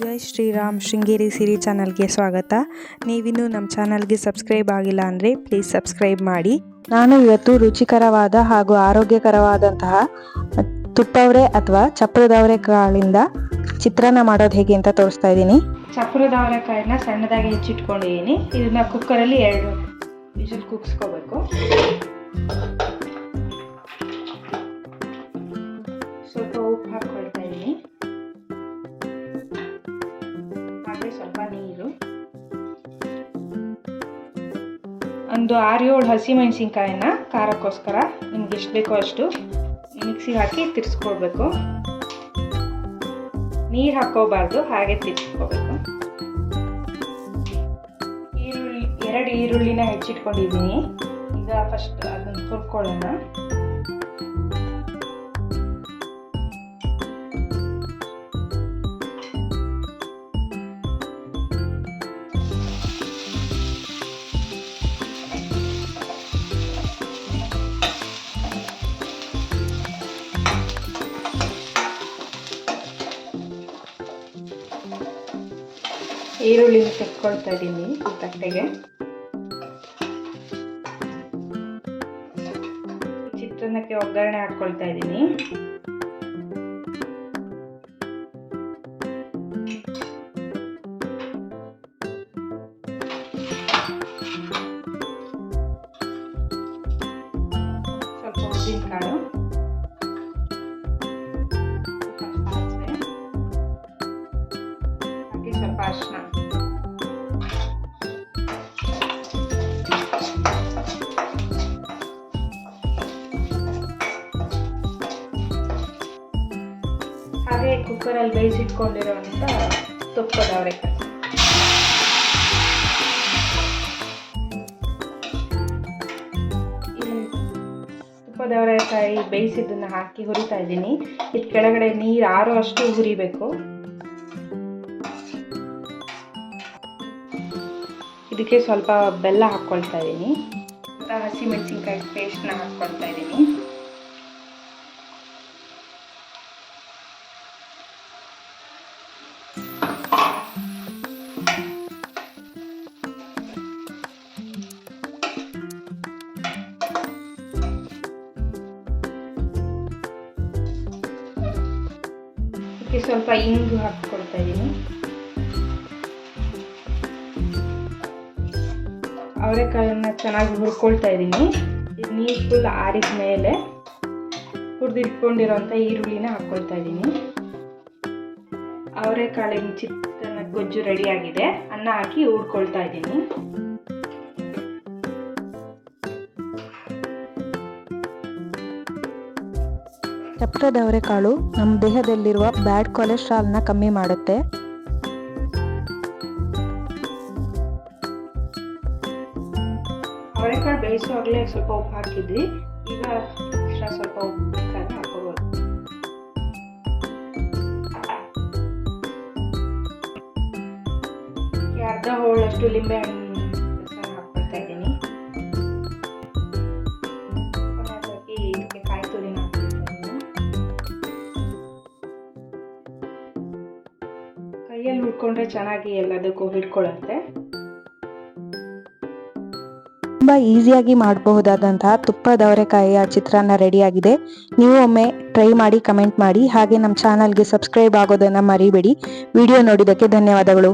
ಜೈ ಶ್ರೀರಾಮ್ ಶೃಂಗೇರಿ ಸಿರಿ ಚಾನಲ್ಗೆ ಸ್ವಾಗತ. ನೀವಿನ್ನೂ ನಮ್ಮ ಚಾನಲ್ಗೆ ಸಬ್ಸ್ಕ್ರೈಬ್ ಆಗಿಲ್ಲ ಅಂದರೆ ಪ್ಲೀಸ್ ಸಬ್ಸ್ಕ್ರೈಬ್ ಮಾಡಿ. ನಾನು ಇವತ್ತು ರುಚಿಕರವಾದ ಹಾಗೂ ಆರೋಗ್ಯಕರವಾದಂತಹ ತುಪ್ಪವರೆ ಅಥವಾ ಚಪ್ರದವರೆ ಕಾಳಿಂದ ಚಿತ್ರಾನ್ನ ಮಾಡೋದು ಹೇಗೆ ಅಂತ ತೋರಿಸ್ತಾ ಇದ್ದೀನಿ. ಚಪ್ರದ ಕಾಳನ್ನ ಸಣ್ಣದಾಗಿ ಹೆಚ್ಚಿಟ್ಕೊಂಡಿದ್ದೀನಿ. ಇದನ್ನ ಕುಕ್ಕರಲ್ಲಿ ಎರಡು ವಿಷಲ್ ಕುಗ್ಸ್ಕೋಬೇಕು. ಸ್ವಲ್ಪ ನೀರು. ಒಂದು ಆರು ಏಳು ಹಸಿಮೆಣಸಿನ್ಕಾಯಿನ ಖಾರಕ್ಕೋಸ್ಕರ ನಿಮ್ಗೆ ಎಷ್ಟು ಬೇಕೋ ಅಷ್ಟು ಮಿಕ್ಸಿಗೆ ಹಾಕಿ ತಿರ್ಸ್ಕೊಳ್ಬೇಕು ನೀರು ಹಾಕೋಬಾರ್ದು ಹಾಗೆ ತಿರ್ಸ್ಕೋಬೇಕು. ಈರುಳ್ಳಿ, ಎರಡು ಈರುಳ್ಳಿನ ಹೆಚ್ಚಿಟ್ಕೊಂಡಿದ್ದೀನಿ. ಈಗ ಫಸ್ಟ್ ಅದನ್ನು ಹುರ್ಕೊಳ್ಳೋಣ ಈರುಳ್ಳಿನ ತೆಕ್ಕೊಳ್ತಾ ಇದ್ದೀನಿ ತಟ್ಟೆಗೆ. ಚಿತ್ರಾನ್ನಕ್ಕೆ ಒಗ್ಗರಣೆ ಹಾಕ್ಕೊಳ್ತಾ ಇದ್ದೀನಿ ಸ್ವಲ್ಪ ಉದ್ದಿನಕಾಳು ಸ್ವಲ್ಪ ಅರಿಶಿನ ಹಾಗೆ ಕುಕ್ಕರಲ್ಲಿ ಬೇಯಿಸಿಟ್ಕೊಂಡಿರುವಂಥ ತುಪ್ಪದ ಅವರೆಕಾಯಿ ಬೇಯಿಸಿದ್ದನ್ನು ತುಪ್ಪದ ಅವರೆಕಾಯಿ ಬೇಯಿಸಿದ್ದನ್ನ ಹಾಕಿ ಹುರಿತಾ ಇದ್ದೀನಿ. ಇದು ಕೆಳಗಡೆ ನೀರು ಆರೋ ಅಷ್ಟು ಹುರಿಬೇಕು. ಇದಕ್ಕೆ ಸ್ವಲ್ಪ ಬೆಲ್ಲ ಹಾಕ್ಕೊಳ್ತಾ ಇದ್ದೀನಿ. ಹಸಿಮೆಣಸಿನ್ಕಾಯಿ ಪೇಸ್ಟ್ನ ಹಾಕ್ಕೊಳ್ತಾ ಇದ್ದೀನಿ. ಇದಕ್ಕೆ ಸ್ವಲ್ಪ ಇಂಗು ಹಾಕ್ಕೊಳ್ತಾ ಇದ್ದೀನಿ. ಅವರೆಕಾಯನ್ನ ಚೆನ್ನಾಗಿ ಹುರ್ಕೊಳ್ತಾ ಇದ್ದೀನಿ. ಇದು ನೀರು ಫುಲ್ ಆರಿದ ಮೇಲೆ ಹುರಿದಿಟ್ಕೊಂಡಿರೋಂಥ ಈರುಳ್ಳಿನ ಹಾಕ್ಕೊಳ್ತಾ ಇದ್ದೀನಿ. ಅವರೆಕಾಳಿನ ಚಿತ್ತನ ಗೊಜ್ಜು ರೆಡಿಯಾಗಿದೆ ಅನ್ನ ಹಾಕಿ ಹುಡ್ಕೊಳ್ತಾ ಇದ್ದೀನಿ. ಚಪ್ರದ ಅವರೆಕಾಳು ನಮ್ಮ ದೇಹದಲ್ಲಿರುವ ಬ್ಯಾಡ್ ಕೊಲೆಸ್ಟ್ರಾಲ್ನ ಕಮ್ಮಿ ಮಾಡುತ್ತೆ. ಅವರೆಕಾಳು ಬೇಯಿಸುವಾಗಲೇ ಸ್ವಲ್ಪ ಉಪ್ಪು ಹಾಕಿದ್ವಿ. ಈಗ ಎಕ್ಸ್ಟ್ರಾ ಸ್ವಲ್ಪ ಉಪ್ಪು ಬೇಕಾದ್ರೆ ಹಾಕೋಬೋದು ಅರ್ಧ ಹೋಳಷ್ಟು ಲಿಂಬೆ ಹಣ್ಣು ಹಾಕ್ಕೊಳ್ತಾ ಇದ್ದೀನಿ. ಕೊನೆಯದಾಗಿ ಇದಕ್ಕೆ ಕಾಯಿ ಕೈಯಲ್ಲಿ ಹುಡ್ಕೊಂಡ್ರೆ ಚೆನ್ನಾಗಿ ಎಲ್ಲದಕ್ಕೂ ಹಿಡ್ಕೊಳ್ಳುತ್ತೆ ತುಂಬ ಈಸಿಯಾಗಿ ಮಾಡಬಹುದಾದಂತಹ ತುಪ್ಪ ದವರೆಕಾಯಿಯ ಚಿತ್ರಾನ್ನ ರೆಡಿಯಾಗಿದೆ. ನೀವು ಒಮ್ಮೆ ಟ್ರೈ ಮಾಡಿ, ಕಮೆಂಟ್ ಮಾಡಿ. ಹಾಗೆ ನಮ್ಮ ಚಾನಲ್ಗೆ ಸಬ್ಸ್ಕ್ರೈಬ್ ಆಗೋದನ್ನ ಮರಿಬೇಡಿ. ವಿಡಿಯೋ ನೋಡಿದ್ದಕ್ಕೆ ಧನ್ಯವಾದಗಳು.